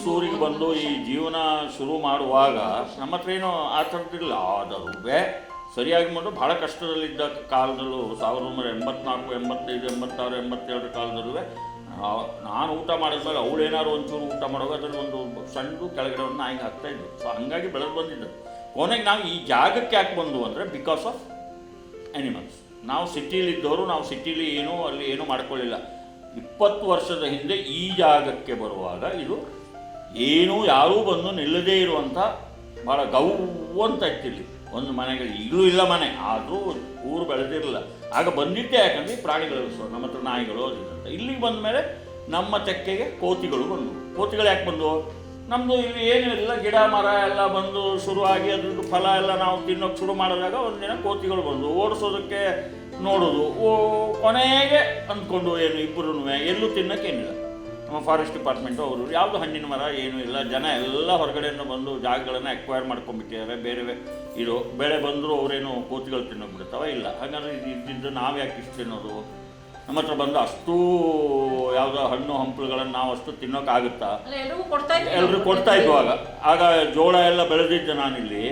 ಮೈಸೂರಿಗೆ ಬಂದು ಈ ಜೀವನ ಶುರು ಮಾಡುವಾಗ ನಮ್ಮ ಹತ್ರ ಏನು ಆ ಥರದ್ದಿಲ್ಲ ಆದರೂ ಸರಿಯಾಗಿ ಮಾಡಿದ್ರು ಭಾಳ ಕಷ್ಟದಲ್ಲಿದ್ದ ಕಾಲದಲ್ಲೂ ಸಾವಿರದ ಒಂಬೈನೂರ ಎಂಬತ್ನಾಲ್ಕು, ಎಂಬತ್ತೈದು, ಎಂಬತ್ತಾರು ಎಂಬತ್ತೇಳರ ಕಾಲದಲ್ಲೂ ನಾನು ಊಟ ಮಾಡಿದ್ಮೇಲೆ ಅವಳು ಏನಾದ್ರು ಒಂಚೂರು ಊಟ ಮಾಡುವಾಗ ಅದರಲ್ಲಿ ಒಂದು ಸಣ್ಣದು ಕೆಳಗಡೆ ಒಂದು ನಾಯಿಗೆ ಹಾಕ್ತಾ ಇದ್ದೆ. ಸೊ ಹಂಗಾಗಿ ಬೆಳೆದು ಬಂದಿದ್ದು. ಕೊನೆಗೆ ನಾವು ಈ ಜಾಗಕ್ಕೆ ಯಾಕೆ ಬಂದು ಅಂದರೆ ಬಿಕಾಸ್ ಆಫ್ ಆ್ಯನಿಮಲ್ಸ್ ನಾವು ಸಿಟಿಲಿದ್ದವರು ನಾವು ಸಿಟಿಲಿ ಏನೂ ಅಲ್ಲಿ ಏನೂ ಮಾಡ್ಕೊಳ್ಳಿಲ್ಲ. ಇಪ್ಪತ್ತು ವರ್ಷದ ಹಿಂದೆ ಈ ಜಾಗಕ್ಕೆ ಬರುವಾಗ ಇದು ಏನೂ ಯಾರೂ ಬಂದು ನಿಲ್ಲದೇ ಇರುವಂಥ ಭಾಳ ಗೌ ಅಂತ ಇತ್ತು ಇಲ್ಲಿ ಒಂದು ಮನೆಗಳು ಈಗಲೂ ಇಲ್ಲ ಮನೆ, ಆದರೂ ಊರು ಬೆಳೆದಿರಲಿಲ್ಲ ಆಗ ಬಂದಿದ್ದೆ ಯಾಕಂದರೆ ಪ್ರಾಣಿಗಳು ನಮ್ಮ ಹತ್ರ ನಾಯಿಗಳು ಅಂತ. ಇಲ್ಲಿಗೆ ಬಂದ ಮೇಲೆ ನಮ್ಮ ತೆಕ್ಕೆಗೆ ಕೋತಿಗಳು ಬಂದವು. ಕೋತಿಗಳು ಯಾಕೆ ಬಂದವು? ನಮ್ಮದು ಇಲ್ಲಿ ಏನೂ ಇಲ್ಲ ಗಿಡ, ಮರ ಎಲ್ಲ ಬಂದು ಶುರುವಾಗಿ ಅದ್ರದ್ದು ಫಲ ಎಲ್ಲ ನಾವು ತಿನ್ನೋಕೆ ಶುರು ಮಾಡಿದಾಗ ಒಂದಿನ ಕೋತಿಗಳು ಬಂದು ಓಡಿಸೋದಕ್ಕೆ ನೋಡೋದು. ಓ, ಕೊನೆಗೆ ಅಂದ್ಕೊಂಡು ಏನು ಇಬ್ಬರೂ ಎಲ್ಲೂ ತಿನ್ನೋಕ್ಕೇನಿಲ್ಲ. ಫಾರೆಸ್ಟ್ ಡಿಪಾರ್ಟ್ಮೆಂಟು ಅವರು ಯಾವುದು ಹಣ್ಣಿನ ಮರ ಏನೂ ಇಲ್ಲ ಜನ ಎಲ್ಲ ಹೊರಗಡೆಯಿಂದ ಬಂದು ಜಾಗಗಳನ್ನು ಅಕ್ವೈರ್ ಮಾಡ್ಕೊಂಡ್ಬಿಟ್ಟಿದ್ದಾರೆ ಬೇರೆ ಇರೋ ಇದು ಬೆಳೆ ಬಂದರೂ ಅವರೇನು ಕೋತಿಗಳು ತಿನ್ನೋಗ್ಬಿಡ್ತಾವ ಇಲ್ಲ. ಹಾಗಾದ್ರೆ ಇದು ಇದ್ದಿದ್ದು ನಾವು ಯಾಕೆ ಇಷ್ಟು ತಿನ್ನೋದು? ನಮ್ಮ ಹತ್ರ ಬಂದು ಅಷ್ಟೂ ಯಾವುದೋ ಹಣ್ಣು ಹಂಪಲುಗಳನ್ನು ನಾವು ಅಷ್ಟು ತಿನ್ನೋಕ್ಕಾಗುತ್ತಾ ಎಲ್ಲರೂ ಕೊಡ್ತಾ ಇದ್ವು ಆಗ. ಆಗ ಜೋಳ ಎಲ್ಲ ಬೆಳೆದಿದ್ದೆ ನಾನಿಲ್ಲಿ.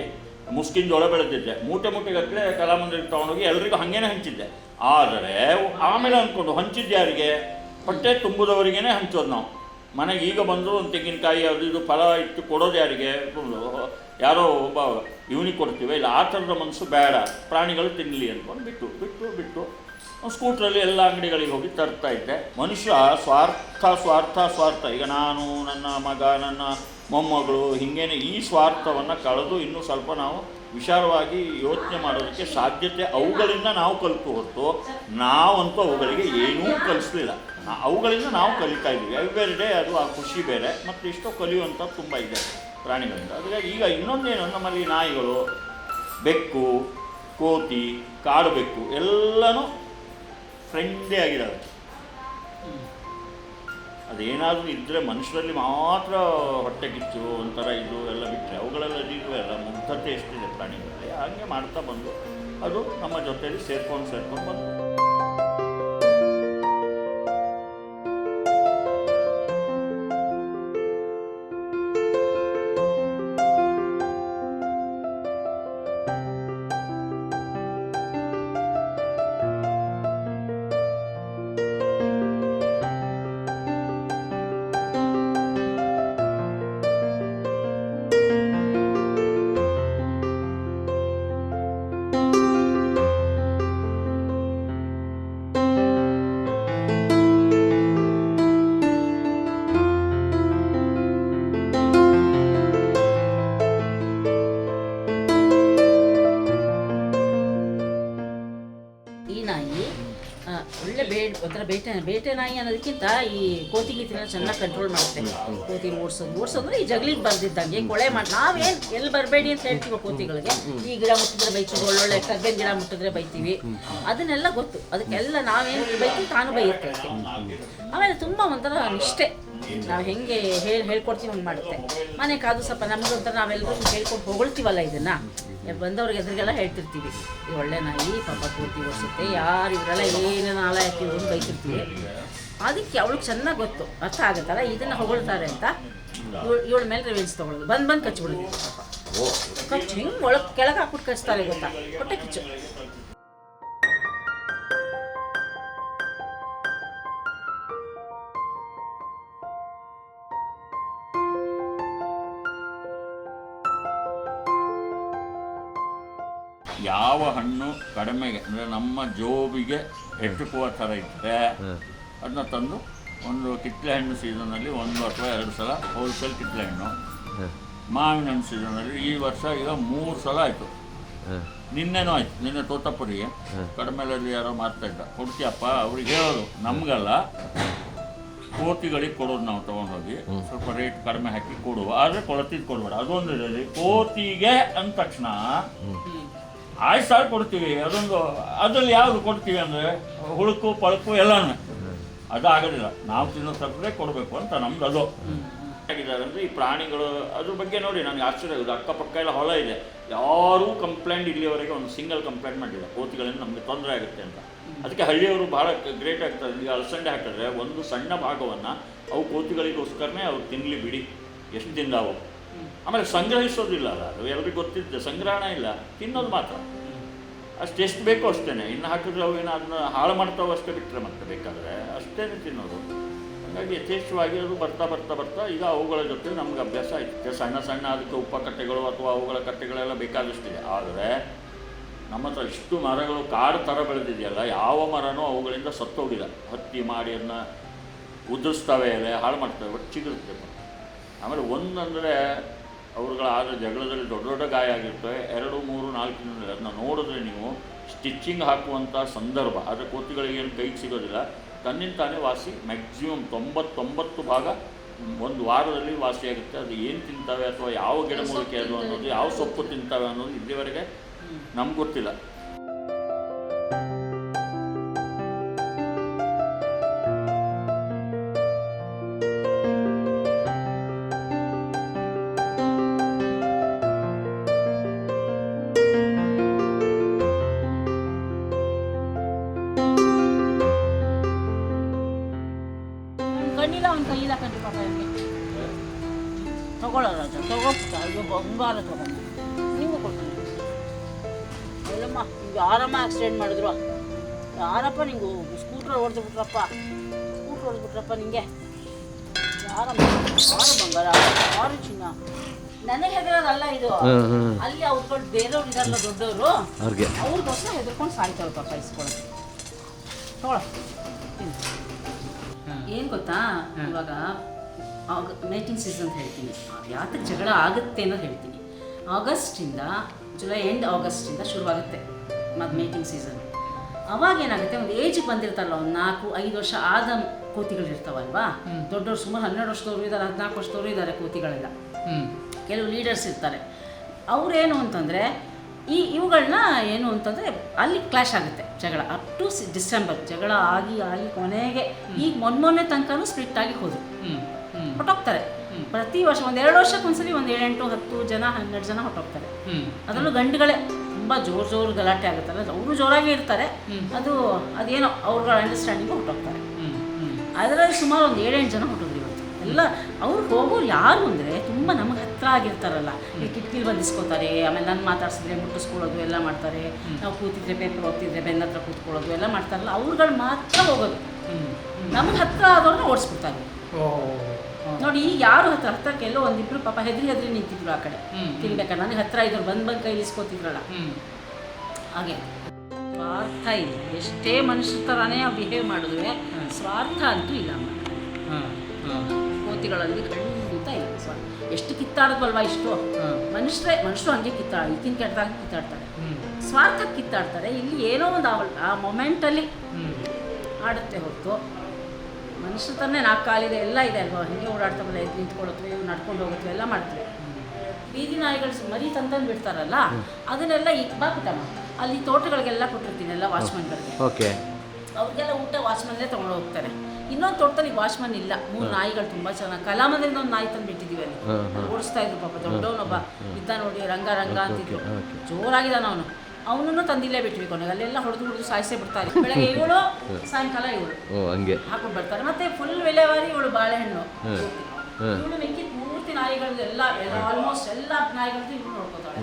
ಮುಸ್ಕಿನ ಜೋಳ ಬೆಳೆದಿದ್ದೆ. ಮೂಟೆ ಮೂಟೆಗಟ್ಟಲೆ ಕಲಾಮಂದಿರಕ್ಕೆ ತೊಗೊಂಡೋಗಿ ಎಲ್ರಿಗೂ ಹಾಗೇನೆ ಹಂಚಿದ್ದೆ. ಆದರೆ ಆಮೇಲೆ ಅಂದ್ಕೊಂಡು ಹಂಚಿದ್ದೆ ಯಾರಿಗೆ? ಹೊಟ್ಟೆ ತುಂಬುದವರಿಗೇನೆ ಹಂಚೋದು ನಾವು. ಮನೆಗೆ ಈಗ ಬಂದರೂ ಒಂದು ತೆಂಗಿನಕಾಯಿ ಅದು ಇದು ಫಲ ಇಟ್ಟು ಕೊಡೋದು ಯಾರಿಗೆ ಯಾರೋ ಒಬ್ಬ ಇವನಿಗೆ ಕೊಡ್ತೀವಿ. ಇಲ್ಲ, ಆ ಥರದ ಮನಸ್ಸು ಬೇಡ. ಪ್ರಾಣಿಗಳು ತಿನ್ನಲಿ ಅಂದ್ಕೊಂಡು ಬಿಟ್ಟು ಬಿಟ್ಟು ಬಿಟ್ಟು ಸ್ಕೂಟ್ರಲ್ಲಿ ಎಲ್ಲ ಅಂಗಡಿಗಳಿಗೆ ಹೋಗಿ ತರ್ತಾ ಇದ್ದೆ. ಮನುಷ್ಯ ಸ್ವಾರ್ಥ ಸ್ವಾರ್ಥ ಸ್ವಾರ್ಥ. ಈಗ ನಾನು, ನನ್ನ ಮಗ, ನನ್ನ ಮೊಮ್ಮಗಳು ಹೀಗೇನೆ ಈ ಸ್ವಾರ್ಥವನ್ನು ಕಳೆದು ಇನ್ನೂ ಸ್ವಲ್ಪ ನಾವು ವಿಶಾಲವಾಗಿ ಯೋಚನೆ ಮಾಡೋದಕ್ಕೆ ಸಾಧ್ಯತೆ ಅವುಗಳಿಂದ ನಾವು ಕಲಿತು ಹೊರತು ನಾವಂತೂ ಅವುಗಳಿಗೆ ಏನೂ ಕಲಿಸ್ಲಿಲ್ಲ. ಅವುಗಳಿಂದ ನಾವು ಕಲಿತಾ ಇದ್ದೀವಿ. ಬೇರೆ ಡೇ ಅದು ಆ ಖುಷಿ ಬೇರೆ, ಮತ್ತು ಇಷ್ಟೋ ಕಲಿಯುವಂಥ ತುಂಬ ಇದೆ ಪ್ರಾಣಿಗಳಿಂದ. ಅದಕ್ಕೆ ಈಗ ಇನ್ನೊಂದೇನು, ನಮ್ಮಲ್ಲಿ ನಾಯಿಗಳು, ಬೆಕ್ಕು, ಕೋತಿ, ಕಾಡು ಬೆಕ್ಕು ಎಲ್ಲನೂ ಫ್ರೆಂಡೇ ಆಗಿದ್ದಾವೆ ಅದೇನಾದರೂ ಇದ್ದರೆ ಮನುಷ್ಯರಲ್ಲಿ ಮಾತ್ರ ಹೊಟ್ಟೆ ಒಂಥರ ಇದು ಎಲ್ಲ ಬಿಟ್ಟರೆ ಅವುಗಳೆಲ್ಲ ಇದು ಎಲ್ಲ ಮುಗ್ಧತೆ ಎಷ್ಟಿದೆ ಪ್ರಾಣಿಗಳಲ್ಲಿ ಹಾಗೆ ಮಾಡ್ತಾ ಬಂದು ಅದು ನಮ್ಮ ಜೊತೆಯಲ್ಲಿ ಸೇರ್ಕೊಂಡು ಸೇರ್ಕೊಂಡು ಬಂದು. ಬೇಟೆ ನಾಯಿ ಅನ್ನೋದಕ್ಕಿಂತ ಈ ಕೋತಿ ಗೀತಿನ ಚೆನ್ನಾಗಿ ಕಂಟ್ರೋಲ್ ಮಾಡುತ್ತೆ. ಕೋತಿ ಓಡಿಸೋದು ಓಡಿಸೋದು ಈ ಜಗ್ಲಿಗೆ ಬರ್ದಿದ್ದಂಗೆ ಕೊಳೆ ಮಾಡಿ ನಾವೇನು ಎಲ್ಲಿ ಬರಬೇಡಿ ಅಂತ ಹೇಳ್ತೀವಿ ಕೋತಿಗಳಿಗೆ ಈ ಗಿಡ ಮುಟ್ಟಿದ್ರೆ ಬೈತೀವಿ ಒಳ್ಳೊಳ್ಳೆ ಕಗ್ಗನ್ ಗಿಡ ಮುಟ್ಟಿದ್ರೆ ಬೈತೀವಿ. ಅದನ್ನೆಲ್ಲ ಗೊತ್ತು. ಅದಕ್ಕೆಲ್ಲ ನಾವೇನು ಬೈತೀವಿ ತಾನು ಬೈಯುತ್ತೆ. ಆಮೇಲೆ ತುಂಬ ಒಂಥರ ನಿಷ್ಠೆ. ನಾವು ಹೆಂಗೆ ಹೇಳಿ ಹೇಳ್ಕೊಡ್ತೀವಿ ಹಂಗೆ ಮಾಡುತ್ತೆ. ಮನೆ ಕಾದು ಸ್ವಲ್ಪ ನಮಗಂತರ ನಾವೆಲ್ಲರೂ ಹೇಳ್ಕೊಂಡು ಹೊಗಳ್ತೀವಲ್ಲ ಇದನ್ನು. ಬಂದವ್ರಿಗೆ ಎದುರಿಗೆಲ್ಲ ಹೇಳ್ತಿರ್ತೀವಿ. ಈ ಒಳ್ಳೆ ನಾಯಿ ಪಾಪ ಕೂತಿ ಓಡಿಸುತ್ತೆ ಯಾರು ಇವರೆಲ್ಲ ಏನೇನು ನಾಲ ಹಾಕಿದ್ರು ಅಂತ ಬೈತಿರ್ತೀವಿ. ಅದಕ್ಕೆ ಅವಳಿಗೆ ಚೆನ್ನಾಗಿ ಗೊತ್ತು ಅರ್ಥ ಆಗುತ್ತಲ್ಲ? ಇದನ್ನು ಹೊಗಳ್ತಾರೆ ಅಂತ ಇವಳು ಮೇಲೆ ರಿವೆನ್ಸ್ ತೊಗೊಳೋದು. ಬಂದು ಬಂದು ಕಚ್ಬಿಡೋದು ಕಚ್ಚು ಹಿಂಗೆ ಒಳಗೆ ಕೆಳಗೆ ಹಾಕ್ಬಿಟ್ಟು ಕಚ್ತಾರೆ ಗೊತ್ತಾ? ಹೊಟ್ಟೆ ಕಿಚ್ಚು. ಯಾವ ಹಣ್ಣು ಕಡಿಮೆಗೆ ಅಂದರೆ ನಮ್ಮ ಜೋಬಿಗೆ ಎಟುಕುವ ಥರ ಇದ್ದರೆ ಅದನ್ನ ತಂದು ಒಂದು ಕಿತ್ತಳೆ ಹಣ್ಣು ಸೀಸನಲ್ಲಿ ಒಂದು ಅಥವಾ ಎರಡು ಸಲ ಹೋಲ್ಸೇಲ್ ಕಿತ್ತಳೆ ಹಣ್ಣು ಮಾವಿನ ಹಣ್ಣು ಸೀಸನಲ್ಲಿ ಈ ವರ್ಷ ಈಗ ಮೂರು ಸಲ ಆಯಿತು. ನಿನ್ನೆನೂ ಆಯ್ತು ನಿನ್ನೆ ತೋತಪುರಿಗೆ ಕಡಿಮೆಲಲ್ಲಿ ಯಾರೋ ಮಾರ್ತಾ ಇದ್ದ. ಕೊಡ್ತೀಯಪ್ಪ ಅವ್ರಿಗೆ ಹೇಳೋದು ನಮಗಲ್ಲ. ಕೋತಿಗಳಿಗೆ ಕೊಡೋದು ನಾವು ತೊಗೊಂಡೋಗಿ. ಸ್ವಲ್ಪ ರೇಟ್ ಕಡಿಮೆ ಹಾಕಿ ಕೊಡುವ. ಆದರೆ ಕೊಳತಿದ್ದು ಕೊಡಬೇಡ. ಅದೊಂದು ಇದೆ ಕೋತಿಗೆ ಅಂದ ತಕ್ಷಣ ಆಯ್ತು ಸರ್ ಕೊಡ್ತೀವಿ, ಅದೊಂದು, ಅದ್ರಲ್ಲಿ ಯಾವುದು ಕೊಡ್ತೀವಿ ಅಂದರೆ ಹುಳುಕು, ಪಳಕು ಎಲ್ಲನೂ. ಅದು ಆಗೋದಿಲ್ಲ. ನಾವು ತಿನ್ನೋ ಸಕ್ಕರೆ ಕೊಡಬೇಕು ಅಂತ ನಮ್ದು ಅದು. ಆಗಿದ್ದಾರೆ ಅಂದರೆ ಈ ಪ್ರಾಣಿಗಳು, ಅದ್ರ ಬಗ್ಗೆ ನೋಡಿ ನನಗೆ ಆಶ್ಚರ್ಯ ಆಗೋದು. ಅಕ್ಕಪಕ್ಕ ಎಲ್ಲ ಹೊಲ ಇದೆ. ಯಾರೂ ಕಂಪ್ಲೇಂಟ್ ಇಲ್ಲಿಯವರೆಗೆ ಒಂದು ಸಿಂಗಲ್ ಕಂಪ್ಲೇಂಟ್ ಮಾಡಿಲ್ಲ. ಕೋತಿಗಳಿಂದ ನಮಗೆ ತೊಂದರೆ ಆಗುತ್ತೆ ಅಂತ. ಅದಕ್ಕೆ ಹಳ್ಳಿಯವರು ಭಾಳ ಗ್ರೇಟ್ ಆಗ್ತಾರೆ ಈಗ ಅಲಸಂಡೆ ಹಾಕಿದ್ರೆ ಒಂದು ಸಣ್ಣ ಭಾಗವನ್ನು ಅವು ಕೋತಿಗಳಿಗೋಸ್ಕರನೇ ಅವ್ರು ತಿನ್ನಲಿ ಬಿಡಿ. ಎಷ್ಟು ತಿಂದಾವು. ಆಮೇಲೆ ಸಂಗ್ರಹಿಸೋದಿಲ್ಲ ಅಲ್ಲ, ಅದು ಎಲ್ರಿಗೂ ಗೊತ್ತಿದ್ದೆ, ಸಂಗ್ರಹಣ ಇಲ್ಲ, ತಿನ್ನೋದು ಮಾತ್ರ. ಅಷ್ಟು ಎಷ್ಟು ಬೇಕೋ ಅಷ್ಟೇ ಇನ್ನು ಹಾಕಿದ್ರೆ ಅವು ಏನೋ ಅದನ್ನ ಹಾಳು ಮಾಡ್ತಾವೆ ಅಷ್ಟೇ ಬಿಟ್ಟರೆ ಮತ್ತೆ ಬೇಕಾದರೆ ಅಷ್ಟೇ ತಿನ್ನೋದು. ಹಾಗಾಗಿ ಯಥೇಚ್ಛವಾಗಿ ಅದು ಬರ್ತಾ ಬರ್ತಾ ಬರ್ತಾ ಈಗ ಅವುಗಳ ಜೊತೆ ನಮ್ಗೆ ಅಭ್ಯಾಸ ಆಯ್ತು. ಸಣ್ಣ ಸಣ್ಣ ಅದಕ್ಕೆ ಉಪ್ಪ ಕಟ್ಟೆಗಳು ಅಥವಾ ಅವುಗಳ ಕಟ್ಟೆಗಳೆಲ್ಲ ಬೇಕಾದಷ್ಟಿದೆ. ಆದರೆ ನಮ್ಮ ಹತ್ರ ಇಷ್ಟು ಮರಗಳು ಕಾಡು ಥರ ಬೆಳೆದಿದೆಯಲ್ಲ, ಯಾವ ಮರನೂ ಅವುಗಳಿಂದ ಸತ್ತೋಗಿಲ್ಲ. ಹತ್ತಿ ಮಾಡಿ ಅದನ್ನ ಉದುರಿಸ್ತಾವೆ ಎಲೆ ಹಾಳು ಮಾಡ್ತವೆ ಒಟ್ಟು ಚಿಗುರುತ್ತೆ ಆಮೇಲೆ ಒಂದಂದರೆ ಅವ್ರುಗಳ ಆದ ಜಗಳದಲ್ಲಿ ದೊಡ್ಡ ದೊಡ್ಡ ಗಾಯ ಆಗಿರ್ತವೆ. ಎರಡು ಮೂರು ನಾಲ್ಕು ದಿನದಲ್ಲಿ ಅದನ್ನ ನೋಡಿದ್ರೆ ನೀವು ಸ್ಟಿಚ್ಚಿಂಗ್ ಹಾಕುವಂಥ ಸಂದರ್ಭ. ಆದರೆ ಕೋತಿಗಳಿಗೇನು ಕೈಗೆ ಸಿಗೋದಿಲ್ಲ. ತನ್ನಿಂದ ತಾನೇ ವಾಸಿ ಮ್ಯಾಕ್ಸಿಮಮ್ ತೊಂಬತ್ತೊಂಬತ್ತು ಭಾಗ ಒಂದು ವಾರದಲ್ಲಿ ವಾಸಿಯಾಗುತ್ತೆ ಅದು ಏನು ತಿಂತಾವೆ ಅಥವಾ ಯಾವ ಗಿಡಮೂಲಿಕೆ ಅದು ಅನ್ನೋದು ಯಾವ ಸೊಪ್ಪು ತಿಂತಾವೆ ಅನ್ನೋದು ಇಲ್ಲಿವರೆಗೆ ನಮ್ಗೆ ಗೊತ್ತಿಲ್ಲ. ತಗೊಳ್ಳೋ ರಾಜ ತಗೋ ಪುಟ್ಟ ಇದು ಬಂಗಾರ ತಗೋ ನಿಂಗೂ ಕೊಡ್ತೀನಿ ಅಲ್ಲಮ್ಮ ನಿಂಗೆ ಯಾರಮ್ಮ ಆಕ್ಸಿಡೆಂಟ್ ಮಾಡಿದ್ರು ಯಾರಪ್ಪ ನಿಂಗೆ ಸ್ಕೂಟ್ರ್ ಹೊಡೆದು ಬಿಟ್ರಪ್ಪ ಸ್ಕೂಟ್ರ್ ಹೊಡೆದು ಬಿಟ್ರಪ್ಪ ನಿಂಗೆ ಯಾರಮ್ಮ ಯಾರು ಬಂಗಾರ ಯಾರು ಚಿನ್ನ ನನಗೆ ಹೆದರೋದಲ್ಲ ಇದು ಅಲ್ಲಿ ಅವ್ರುಗಳು ಬೇರೆಯವ್ರು ಇದಾರಲ್ಲ ದೊಡ್ಡವರು ಅವ್ರಿಗೆ ಅವ್ರಿಗೋಸ್ಕರ ಹೆದರ್ಕೊಂಡು ಸಾಯ್ತಾವೆ ಪಾಪ ಇಸ್ಕೊಳ್ಳೋದು ತಗೊಳ ಏನು ಗೊತ್ತಾ ಇವಾಗ ಆಗ ಮೇಟಿಂಗ್ ಸೀಸನ್ ಅಂತ ಹೇಳ್ತೀನಿ. ಯಾತಕ್ಕೆ ಜಗಳ ಆಗುತ್ತೆ ಅನ್ನೋದು ಹೇಳ್ತೀನಿ. ಆಗಸ್ಟಿಂದ ಜುಲೈ ಎಂಡ್ ಆಗಸ್ಟಿಂದ ಶುರುವಾಗುತ್ತೆ ಮತ್ತು ಮೇಟಿಂಗ್ ಸೀಸನ್. ಅವಾಗ ಏನಾಗುತ್ತೆ? ಒಂದು ಏಜಿಗೆ ಬಂದಿರ್ತಾರಲ್ಲ ಒಂದು ನಾಲ್ಕು ಐದು ವರ್ಷ ಆದ ಕೋತಿಗಳು ಇರ್ತಾವಲ್ವಾ? ದೊಡ್ಡವ್ರು ಸುಮಾರು ಹನ್ನೆರಡು ವರ್ಷದವರು ಇದ್ದಾರೆ ಹದಿನಾಲ್ಕು ವರ್ಷದವರು ಇದ್ದಾರೆ ಕೋತಿಗಳೆಲ್ಲ. ಕೆಲವು ಲೀಡರ್ಸ್ ಇರ್ತಾರೆ. ಅವರೇನು ಅಂತಂದರೆ ಈ ಇವುಗಳನ್ನ ಏನು ಅಂತಂದರೆ ಅಲ್ಲಿ ಕ್ಲಾಶ್ ಆಗುತ್ತೆ ಜಗಳ. ಅಪ್ ಟು ಡಿಸೆಂಬರ್ ಜಗಳ ಆಗಿ ಆಗಿ ಕೊನೆಗೆ ಈಗ ಮೊನ್ನೆ ಮೊನ್ನೆ ತನಕನೂ ಸ್ಪ್ಲಿಟ್ ಆಗಿ ಹೋದ್ರು. ಹೊಟ್ಟೋಗ್ತಾರೆ ಪ್ರತಿ ವರ್ಷ ಒಂದು ಎರಡು ವರ್ಷಕ್ಕೆ ಒಂದ್ಸಲಿ ಒಂದು ಏಳೆಂಟು ಹತ್ತು ಜನ ಹನ್ನೆರಡು ಜನ ಹೊಟ್ಟೋಗ್ತಾರೆ ಅದರಲ್ಲೂ ಗಂಡುಗಳೇ ತುಂಬ ಜೋರು ಜೋರು ಗಲಾಟೆ ಆಗುತ್ತಲ್ಲ ಅವರು ಜೋರಾಗಿ ಇರ್ತಾರೆ. ಅದು ಅದೇನೋ ಅವ್ರಗಳ ಅಂಡರ್ಸ್ಟ್ಯಾಂಡಿಂಗ್ ಹೊಟ್ಟೋಗ್ತಾರೆ ಅದರಲ್ಲಿ ಸುಮಾರು ಒಂದು ಏಳೆಂಟು ಜನ ಹೊಟ್ಟೋದ್ರು ಇವತ್ತು. ಎಲ್ಲ ಅವ್ರು ಹೋಗೋರು ಯಾರು ಅಂದರೆ ತುಂಬ ನಮಗೆ ಹತ್ರ ಆಗಿರ್ತಾರಲ್ಲ. ಈ ಕಿಟಕಿಲಿ ಬಂದಿಸ್ಕೋತಾರೆ ಆಮೇಲೆ ನಾನು ಮಾತಾಡ್ಸಿದ್ರೆ ಮುಟ್ಟಿಸ್ಕೊಳ್ಳೋದು ಎಲ್ಲ ಮಾಡ್ತಾರೆ. ನಾವು ಕೂತಿದ್ರೆ ಪೇಪರ್ ಹೋಗ್ತಿದ್ರೆ ಬೆನ್ನ ಹತ್ರ ಕೂತ್ಕೊಳ್ಳೋದು ಎಲ್ಲ ಮಾಡ್ತಾರಲ್ಲ ಅವ್ರುಗಳು ಮಾತ್ರ ಹೋಗೋದು. ನಮಗೆ ಹತ್ರ ಆದವ್ರನ್ನ ಓಡಿಸ್ಬಿಡ್ತಾರೆ. ನೋಡಿ ಈಗ ಯಾರು ಹತ್ರ ಹತ್ರಕ್ಕೆ ಎಲ್ಲೋ ಒಂದಿಬ್ರು ಪಾಪ ಹೆದ್ರಿ ಹೆದ್ರಿ ನಿಂತಿದ್ರು ಆ ಕಡೆ. ತಿನ್ಬೇಕ ನನಗೆ ಹತ್ರ ಇದ್ರು ಬಂದ್ ಬಂದ್ ಕೈ ಇಸ್ಕೋತಿದ್ರಲ್ಲ ಹಾಗೆ ಸ್ವಾರ್ಥ ಇಲ್ಲ. ಎಷ್ಟೇ ಮನುಷ್ಯರ ಥರನೇ ಬಿಹೇವ್ ಮಾಡಿದ್ರೆ ಸ್ವಾರ್ಥ ಅಂತೂ ಇಲ್ಲ ಕೋತಿಗಳಲ್ಲಿ ಖಂಡಿತ ಇಲ್ಲ ಸ್ವಾರ್ಥ. ಎಷ್ಟು ಕಿತ್ತಾಡದ್ವಲ್ವಾ ಇಷ್ಟು? ಮನುಷ್ಯರೇ ಮನುಷ್ಯರು ಹಂಗೆ ಕಿತ್ತಾಡ ಈಗಿನ ಕೆಟ್ಟದಾಗ ಕಿತ್ತಾಡ್ತಾರೆ. ಸ್ವಾರ್ಥಕ್ಕೆ ಕಿತ್ತಾಡ್ತಾರೆ. ಇಲ್ಲಿ ಏನೋ ಒಂದು ಆ- ಆ ಮೊಮೆಂಟಲ್ಲಿ ಆಡುತ್ತೆ ಹೊರತು. ಮನುಷ್ಯ ತಾನೇ ನಾಲ್ಕು ಕಾಲಿದೆ ಎಲ್ಲ ಇದೆ ಅಲ್ವಾ? ಹಿಂಗೆ ಓಡಾಡ್ತಾವಲ್ಲ ಎದ್ದು ನಿಂತ್ಕೊಳ್ಳುತ್ತವೆ ಇವು ನಡ್ಕೊಂಡು ಹೋಗುತ್ತೆ ಎಲ್ಲ ಮಾಡ್ತವೆ ಬೀದಿ ನಾಯಿಗಳು ಮರಿ ತಂತಂದು ಬಿಡ್ತಾರಲ್ಲ ಅದನ್ನೆಲ್ಲ ಈಗ ಬಾ ಪುಟ್ಟಮ್ಮ ಅಲ್ಲಿ ತೋಟಗಳಿಗೆಲ್ಲ ಕೊಟ್ಟಿರ್ತೀನಿ ಎಲ್ಲ ವಾಚ್ಮನ್ಗಳಿಗೆ ಓಕೆ. ಅವ್ರಿಗೆಲ್ಲ ಊಟ ವಾಚ್ಮನ್ಲೇ ತೊಗೊಂಡು ಹೋಗ್ತಾರೆ. ಇನ್ನೊಂದು ತೋಟದಲ್ಲಿ ವಾಚ್ಮನ್ ಇಲ್ಲ. ಮೂರು ನಾಯಿಗಳು ತುಂಬ ಚೆನ್ನಾಗಿ ಕಲಾಮಂದ್ರಿಂದ ಒಂದು ನಾಯಿ ತಂದು ಬಿಟ್ಟಿದ್ದೀವಿ ಅಲ್ಲಿ. ಓಡಿಸ್ತಾ ಇದ್ರು ಪಾಪ ದೊಡ್ಡವನೊಬ್ಬ. ಇದ್ದ ನೋಡಿ ರಂಗ ರಂಗ ಅಂತಿದ್ರು. ಜೋರಾಗಿದ್ದಾನ ಅವನು. ಅವನನ್ನು ತಂದಿಲ್ಲೇ ಬಿಟ್ವಿ ಕೊನೆಗೆ. ಅಲ್ಲೆಲ್ಲ ಹೊಡೆದು ಹೊಡೆದು ಸಾಯಿಸೇ ಬಿಡ್ತಾರೆ ಬೆಳಗ್ಗೆ ಇವಳು ಸಾಯಂಕಾಲ ಇವಳು ಓ ಹಂಗೆ. ಹಾಕೊಂಡು ಬರ್ತಾರೆ. ಮತ್ತೆ ಫುಲ್ ವಿಲೇವಾರಿ ಇವಳು ಬಾಳೆಹಣ್ಣು. ಇವಳು ಮಿಕ್ಕಿ ಪೂರ್ತಿ ನಾಯಿಗಳದ್ದು ಎಲ್ಲ ಆಲ್ಮೋಸ್ಟ್ ಎಲ್ಲ ನಾಯಿಗಳದ್ದು ಇವಳು ನೋಡ್ಕೋತಾಳೆ.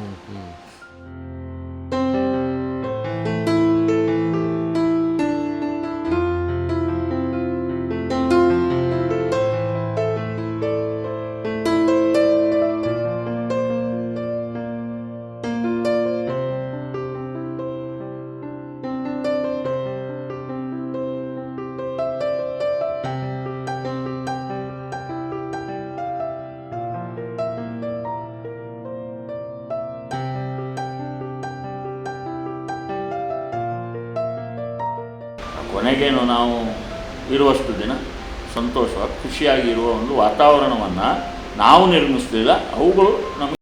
ಕೊನೆಗೇನು ನಾವು ಇರುವಷ್ಟು ದಿನ ಸಂತೋಷ ಖುಷಿಯಾಗಿರುವ ಒಂದು ವಾತಾವರಣವನ್ನು ನಾವು ನಿರ್ಮಿಸಲಿಲ್ಲ. ಅವುಗಳು ನಮಗೆ